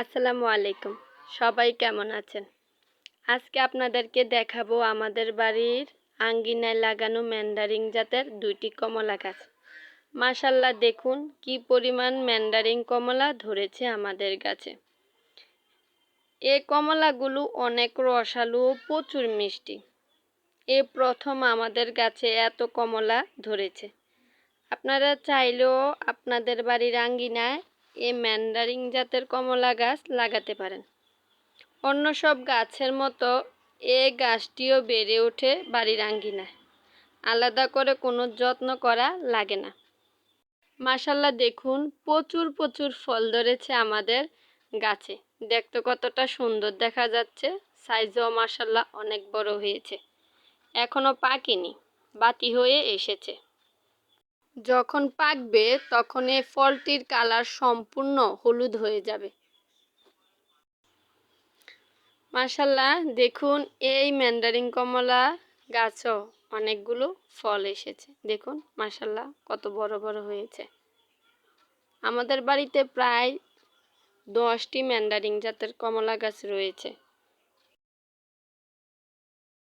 আসসালামু আলাইকুম। সবাই কেমন আছেন? আজকে আপনাদেরকে দেখাবো আমাদের বাড়ির আঙ্গিনায় লাগানো ম্যান্ডারিং জাতের দুইটি কমলা গাছ। মাশাল্লাহ দেখুন কি পরিমাণ ম্যান্ডারিং কমলা ধরেছে আমাদের গাছে। এ কমলাগুলো অনেক রসালো ও প্রচুর মিষ্টি। এ প্রথম আমাদের গাছে এত কমলা ধরেছে। আপনারা চাইলেও আপনাদের বাড়ির আঙ্গিনায় এ ম্যান্ডারিং জাতের কমলা গাছ লাগাতে পারেন। অন্য সব গাছের মতো এ গাছটিও বেড়ে ওঠে বাড়ির আঙ্গিনায়। আলাদা করে কোনো যত্ন করা লাগে না। মাসাল্লাহ দেখুন, প্রচুর প্রচুর ফল ধরেছে আমাদের গাছে। দেখতে কতটা সুন্দর দেখা যাচ্ছে। সাইজও মাসাল্লাহ অনেক বড় হয়েছে। এখনও পাকেনি, বাতি হয়ে এসেছে। যখন পাকবে, তখন এই ফলটির কালার সম্পূর্ণ হলুদ হয়ে যাবে। মাশাল্লাহ, দেখুন, এই ম্যান্ডারিং কমলা গাছও অনেকগুলো ফল এসেছে। দেখুন, মাশাল্লাহ, কত বড় বড় হয়েছে। আমাদের বাড়িতে প্রায় দশটি ম্যান্ডারিং জাতের কমলা গাছ রয়েছে।